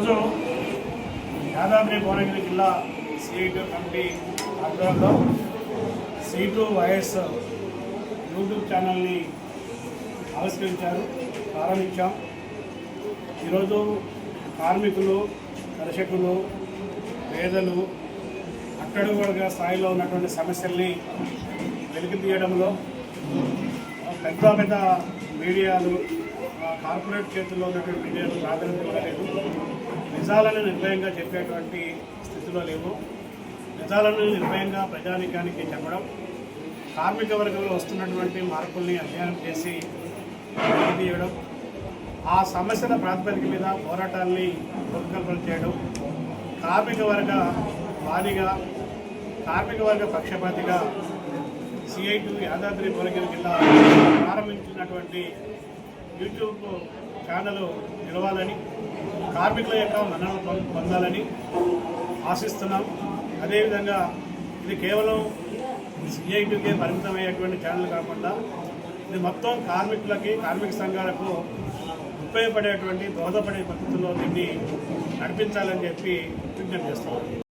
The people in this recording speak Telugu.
ఈరోజు యాదాద్రి భువనగిరి జిల్లా సీటు కమిటీ ఆధ్వర్యంలో సీటు వైఎస్ యూట్యూబ్ ఛానల్ని ఆవిష్కరించారు ప్రారంభించాం. ఈరోజు కార్మికులు దర్శకులు పేదలు అక్కడ కూడా స్థాయిలో ఉన్నటువంటి సమస్యల్ని వెలికి తీయడంలో పెద్ద పెద్ద మీడియాలు కార్పొరేట్ చేతుల్లో ఉన్నటువంటి మీడియాలు ప్రాధాన్యత ఇవ్వలేదు. నిజాలను నిర్భయంగా చెప్పేటువంటి స్థితిలో లేవు. నిజాలను నిర్భయంగా ప్రజానికానికి చెప్పడం కార్మిక వర్గంలో వస్తున్నటువంటి మార్పుల్ని అధ్యయనం చేసి తీయడం ఆ సమస్యల ప్రాతిపదిక మీద పోరాటాల్ని రూపకల్పన చేయడం కార్మిక వర్గ వాదిగా కార్మిక వర్గ పక్షపాతిగా సిఐటి యాదాద్రి భువనగిరి జిల్లా ప్రారంభించినటువంటి యూట్యూబ్ ఛానల్ నిలవాలని కార్మికుల యొక్క మన్ననలు పొందాలని ఆశిస్తున్నాం. అదేవిధంగా ఇది కేవలం సిఐటికే పరిమితమయ్యేటువంటి ఛానల్ కాకుండా ఇది మొత్తం కార్మికులకి కార్మిక సంఘాలకు ఉపయోగపడేటువంటి దోహదపడే పద్ధతుల్లో దీన్ని నడిపించాలని చెప్పి విజ్ఞప్తి చేస్తున్నాం.